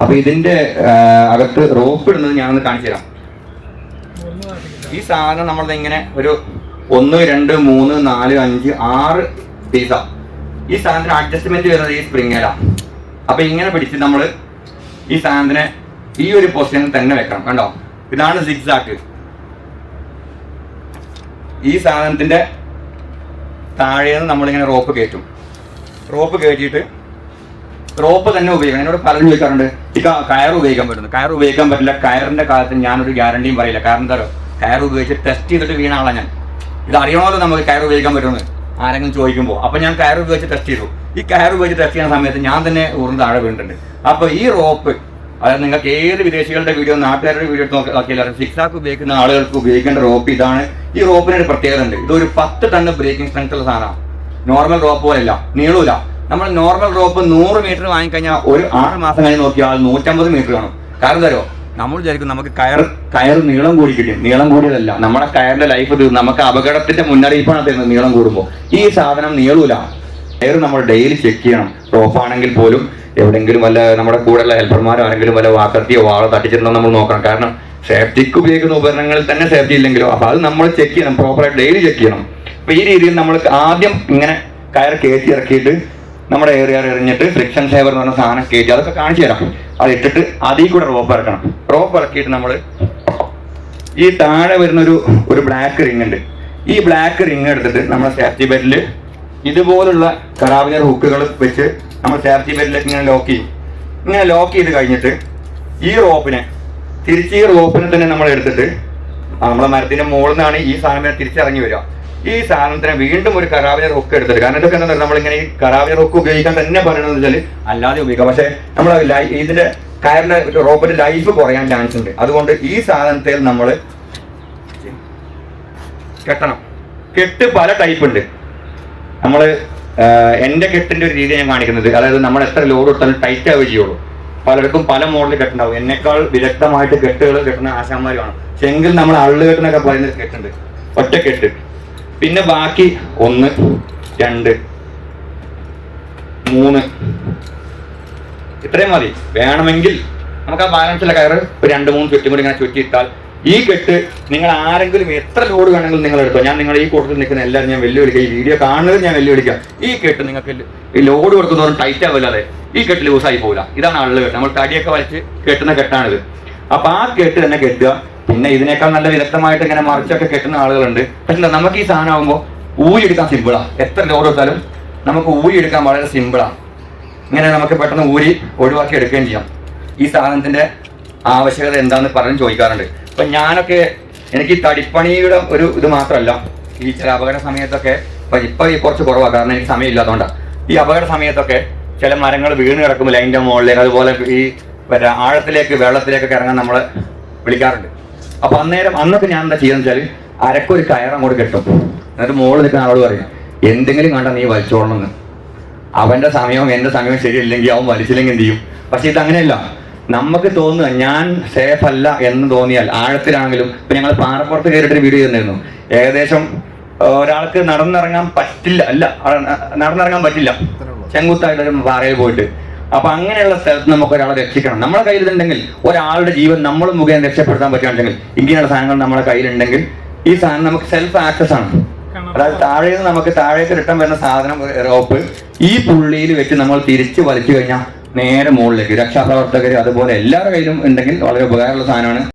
അപ്പൊ ഇതിന്റെ അകത്ത് റോപ്പ് ഇടുന്നത് ഞാനൊന്ന് കാണിച്ചു തരാം. ഈ സാധനം നമ്മൾ ഇങ്ങനെ ഒരു ഒന്ന് രണ്ട് മൂന്ന് നാല് അഞ്ച് ആറ് പീസ ഈ സാധനത്തിന് അഡ്ജസ്റ്റ്മെന്റ് വരുന്നത് ഈ സ്പ്രിങ്ങിലാണ് അപ്പൊ ഇങ്ങനെ പിടിച്ച് നമ്മൾ ഈ സാധനത്തിനെ ഈ ഒരു പൊസിഷനിൽ തന്നെ വെക്കണം കണ്ടോ? ഇതാണ് സിക്സാക്ക് ഈ സാധനത്തിന്റെ താഴേന്ന് നമ്മളിങ്ങനെ റോപ്പ് കയറ്റും. റോപ്പ് കയറ്റിയിട്ട് റോപ്പ് തന്നെ ഉപയോഗിക്കണം. എന്നോട് പലരും ചോദിക്കാറുണ്ട് ഈ കയർ ഉപയോഗിക്കാൻ പറ്റുന്നു. കയർ ഉപയോഗിക്കാൻ പറ്റില്ല. കയറിന്റെ കാലത്ത് ഞാനൊരു ഗ്യാരണ്ടിയും പറയില്ല. കാരണം എന്താ കയർ ഉപയോഗിച്ച് ടെസ്റ്റ് ചെയ്തിട്ട് വീണ ആളാണ് ഞാൻ. ഇത് അറിയണമല്ലോ നമുക്ക് കയർ ഉപയോഗിക്കാൻ പറ്റുമെന്ന്. ആരെങ്കിലും ചോദിക്കുമ്പോൾ അപ്പൊ ഞാൻ കയർ ഉപയോഗിച്ച് ടെസ്റ്റ് ചെയ്തു. ഈ കയർ ഉപയോഗിച്ച് ടെസ്റ്റ് ചെയ്യുന്ന സമയത്ത് ഞാൻ തന്നെ ഊർന്ന് താഴെ വീണിട്ടുണ്ട്. അപ്പൊ ഈ റോപ്പ് അതായത് നിങ്ങൾക്ക് ഏത് വിദേശികളുടെ വീഡിയോ നാട്ടുകാരുടെ വീഡിയോ എടുത്ത് നോക്കിയാലും സിക്സാക്ക് ഉപയോഗിക്കുന്ന ആളുകൾക്ക് ഉപയോഗിക്കേണ്ട റോപ്പ് ഇതാണ്. ഈ റോപ്പിന് ഒരു പ്രത്യേകത ഉണ്ട്. ഇതൊരു പത്ത് ടണ്ണ് ബ്രേക്കിംഗ് സ്ട്രെങ്ത് ഉള്ള സാധനമാണ്. നോർമൽ റോപ്പ് പോലെയല്ല. നീളൂല. നമ്മൾ നോർമൽ റോപ്പ് നൂറ് മീറ്റർ വാങ്ങിക്കഴിഞ്ഞാൽ ഒരു ആറ് മാസം കഴിഞ്ഞ് നോക്കിയാൽ നൂറ്റമ്പത് മീറ്റർ കാണും. കാരണം തരോ നമ്മൾ വിചാരിക്കും നമുക്ക് കയർ കയർ നീളം കൂടി കിട്ടും. നീളം കൂടിയതല്ല. നമ്മുടെ കയറിന്റെ ലൈഫ് തീർന്നു നമുക്ക് അപകടത്തിന്റെ മുന്നറിയിപ്പാണ് തരുന്നത് നീളം കൂടുമ്പോൾ ഈ സാധനം നീളൂല. കയർ നമ്മൾ ഡെയിലി ചെക്ക് ചെയ്യണം. റോപ്പാണെങ്കിൽ പോലും എവിടെങ്കിലും വല്ല നമ്മുടെ കൂടെയുള്ള ഹെൽപ്പർമാരോ ആരെങ്കിലും വല്ല വാക്കത്തിയോ വാളോ തട്ടിച്ചിട്ടുണ്ടോ നമ്മൾ നോക്കണം. കാരണം സേഫ്റ്റിക്ക് ഉപയോഗിക്കുന്ന ഉപകരണങ്ങളിൽ തന്നെ സേഫ്റ്റി ഇല്ലെങ്കിലോ? അപ്പൊ അത് നമ്മൾ ചെക്ക് ചെയ്യണം. പ്രോപ്പറായിട്ട് ഡെയിലി ചെക്ക് ചെയ്യണം. അപ്പൊ ഈ രീതിയിൽ നമ്മൾ ആദ്യം ഇങ്ങനെ കയർ കയറ്റി ഇറക്കിയിട്ട് നമ്മുടെ ഏറിയ എറിഞ്ഞിട്ട് ഫ്രിക്ഷൻ സേവർ എന്ന് പറഞ്ഞ സാധനം കയറ്റി അതൊക്കെ കാണിച്ചു തരാം. അത് ഇട്ടിട്ട് അതിൽ കൂടെ റോപ്പ് ഇറക്കണം. റോപ്പ് ഇറക്കിയിട്ട് നമ്മൾ ഈ താഴെ വരുന്നൊരു ഒരു ബ്ലാക്ക് റിങ് ഉണ്ട്. ഈ ബ്ലാക്ക് റിങ് എടുത്തിട്ട് നമ്മുടെ സേഫ്റ്റി ബെൽറ്റിൽ ഇതുപോലുള്ള കറാബിനർ ഹുക്കുകൾ വെച്ച് നമ്മൾ സേഫ്റ്റി ബെൽറ്റിലേക്ക് ഇങ്ങനെ ലോക്ക് ചെയ്യും. ഇങ്ങനെ ലോക്ക് ചെയ്ത് കഴിഞ്ഞിട്ട് ഈ റോപ്പിനെ തിരിച്ച് ഈ റോപ്പിനെ തന്നെ നമ്മൾ എടുത്തിട്ട് നമ്മളെ മരത്തിന്റെ മുകളിൽ നിന്നാണ് ഈ സാധനം തിരിച്ചിറങ്ങി വരിക. ഈ സാധനത്തിനെ വീണ്ടും ഒരു കരാവിനെ റൊക്ക് എടുത്തിട്ട് കാരണം ഇതൊക്കെ എന്താ നമ്മളിങ്ങനെ ഈ കരാവിനെ റൊക്ക് ഉപയോഗിക്കാൻ തന്നെ പറയണമെന്ന് വെച്ചാൽ അല്ലാതെ ഉപയോഗിക്കാം. പക്ഷേ നമ്മൾ ഇതിന്റെ കയറിന്റെ റോപ്പിന്റെ ലൈഫ് കുറയാൻ ചാൻസ് ഉണ്ട്. അതുകൊണ്ട് ഈ സാധനത്തിൽ നമ്മൾ കെട്ടണം. കെട്ട് പല ടൈപ്പ് ഉണ്ട്. നമ്മൾ എന്റെ കെട്ടിന്റെ ഒരു രീതി ഞാൻ കാണിക്കുന്നത്. അതായത് നമ്മൾ എത്ര ലോഡ് കൊടുത്താലും ടൈറ്റ് ആവുകയും ചെയ്യുള്ളൂ. പലർക്കും പല മോഡലിൽ കെട്ടുണ്ടാവും. എന്നെക്കാൾ വിദഗ്ധമായിട്ട് കെട്ടുകൾ കെട്ടുന്ന ആശാന്മാരുമാണ് എങ്കിൽ നമ്മൾ അള്ളു കെട്ടുന്നൊക്കെ പറയുന്ന കെട്ടുണ്ട്. ഒറ്റ കെട്ട് പിന്നെ ബാക്കി ഒന്ന് രണ്ട് മൂന്ന്. ഇത്രയും മതി. വേണമെങ്കിൽ നമുക്ക് ആ ബാലൻസിലെ കയറ് ഒരു രണ്ട് മൂന്ന് ചുറ്റും കൂടി ഇങ്ങനെ ചുറ്റിയിട്ടാൽ ഈ കെട്ട് നിങ്ങൾ ആരെങ്കിലും എത്ര ലോഡ് വേണമെങ്കിലും നിങ്ങൾ എടുത്തോ. ഞാൻ നിങ്ങൾ ഈ കൂട്ടത്തിൽ നിൽക്കുന്ന എല്ലാവരും ഞാൻ വെല്ലുവിളിക്കുക ഈ വീഡിയോ കാണുന്നത് ഞാൻ വെല്ലുവിളിക്കാം. ഈ കെട്ട് നിങ്ങൾക്ക് ഈ ലോഡ് കൊടുക്കുന്നവരും ടൈറ്റ് ആവില്ലാതെ ഈ കെട്ട് ലൂസായി പോകില്ല ഇതാണ് ആളുകൾ നമ്മൾ തടിയൊക്കെ വലിച്ച് കെട്ടുന്ന കെട്ടാണിത്. അപ്പൊ ആ കെട്ട് തന്നെ കെട്ടുക. പിന്നെ ഇതിനേക്കാൾ നല്ല വിദഗ്ധമായിട്ട് ഇങ്ങനെ മറിച്ചൊക്കെ കെട്ടുന്ന ആളുകളുണ്ട്. പക്ഷെ നമുക്ക് ഈ സാധനം ആകുമ്പോൾ ഊരിയെടുക്കാൻ സിമ്പിളാ എത്ര ലോഡ് എടുത്താലും നമുക്ക് ഊരി എടുക്കാൻ വളരെ സിമ്പിളാണ് ഇങ്ങനെ നമുക്ക് പെട്ടെന്ന് ഊരി ഒഴിവാക്കി എടുക്കുകയും ചെയ്യാം. ഈ സാധനത്തിന്റെ ആവശ്യകത എന്താണെന്ന് പറഞ്ഞ് ചോദിക്കാറുണ്ട്. അപ്പം ഞാനൊക്കെ എനിക്ക് തടിപ്പണിയുടെ ഒരു ഇത് മാത്രമല്ല ഈ ചില അപകട സമയത്തൊക്കെ ഇപ്പൊ ഇപ്പം ഈ കുറച്ച് കുറവാണ് കാരണം എനിക്ക് സമയമില്ലാത്തതുകൊണ്ടാണ് ഈ അപകട സമയത്തൊക്കെ ചില മരങ്ങൾ വീണ് കിടക്കുമ്പോൾ ലൈനിന്റെ മുകളിലേക്ക് അതുപോലെ ഈ ആഴത്തിലേക്ക് വെള്ളത്തിലേക്കൊക്കെ ഇറങ്ങാൻ നമ്മൾ വിളിക്കാറുണ്ട്. അപ്പൊ അന്നേരം അന്നൊക്കെ ഞാൻ എന്താ ചെയ്യാന്ന് വെച്ചാൽ അരക്കൊരു കയർ അങ്ങോട്ട് കെട്ടും. എന്നിട്ട് മോൾ നിൽക്കുന്ന ആളോട് പറയും എന്തെങ്കിലും കണ്ട നീ വലിച്ചോളണം എന്ന് അവന്റെ സമയവും എന്റെ സമയവും ശരിയില്ലെങ്കിൽ അവൻ വലിച്ചില്ലെങ്കിൽ എന്ത് ചെയ്യും? പക്ഷെ ഇത് അങ്ങനെയല്ല. നമുക്ക് തോന്നുക ഞാൻ സേഫ് അല്ല എന്ന് തോന്നിയാൽ ആഴത്തിലാണെങ്കിലും ഇപ്പൊ ഞങ്ങൾ പാറപ്പുറത്ത് കയറിയിട്ട് വീഡിയോ തന്നിരുന്നു ഏകദേശം ഒരാൾക്ക് നടന്നിറങ്ങാൻ പറ്റില്ല. അല്ല നടന്നിറങ്ങാൻ പറ്റില്ല. ചെങ്കുത്തായിട്ട് ഒരു പാറയിൽ പോയിട്ട്. അപ്പൊ അങ്ങനെയുള്ള സ്ഥലത്ത് നമുക്ക് ഒരാളെ രക്ഷിക്കണം. നമ്മുടെ കയ്യിലുണ്ടെങ്കിൽ ഒരാളുടെ ജീവൻ നമ്മൾ മുഖേന രക്ഷപ്പെടുത്താൻ പറ്റുകയാണെങ്കിൽ ഇങ്ങനെയുള്ള സാധനങ്ങൾ നമ്മുടെ കയ്യിലുണ്ടെങ്കിൽ ഈ സാധനം നമുക്ക് സെൽഫ് ആക്സസ് ആണ്. അതായത് താഴെ നിന്ന് നമുക്ക് താഴേക്ക് റിട്ടേൺ വരുന്ന സാധനം റോപ്പ് ഈ പുള്ളിയിൽ വെച്ച് നമ്മൾ തിരിച്ചു വലിച്ചു കഴിഞ്ഞാൽ നേരെ മുകളിലേക്ക് രക്ഷാപ്രവർത്തകർ അതുപോലെ എല്ലാവരുടെ കയ്യിലും ഉണ്ടെങ്കിൽ വളരെ ഉപകാരമുള്ള സാധനമാണ്.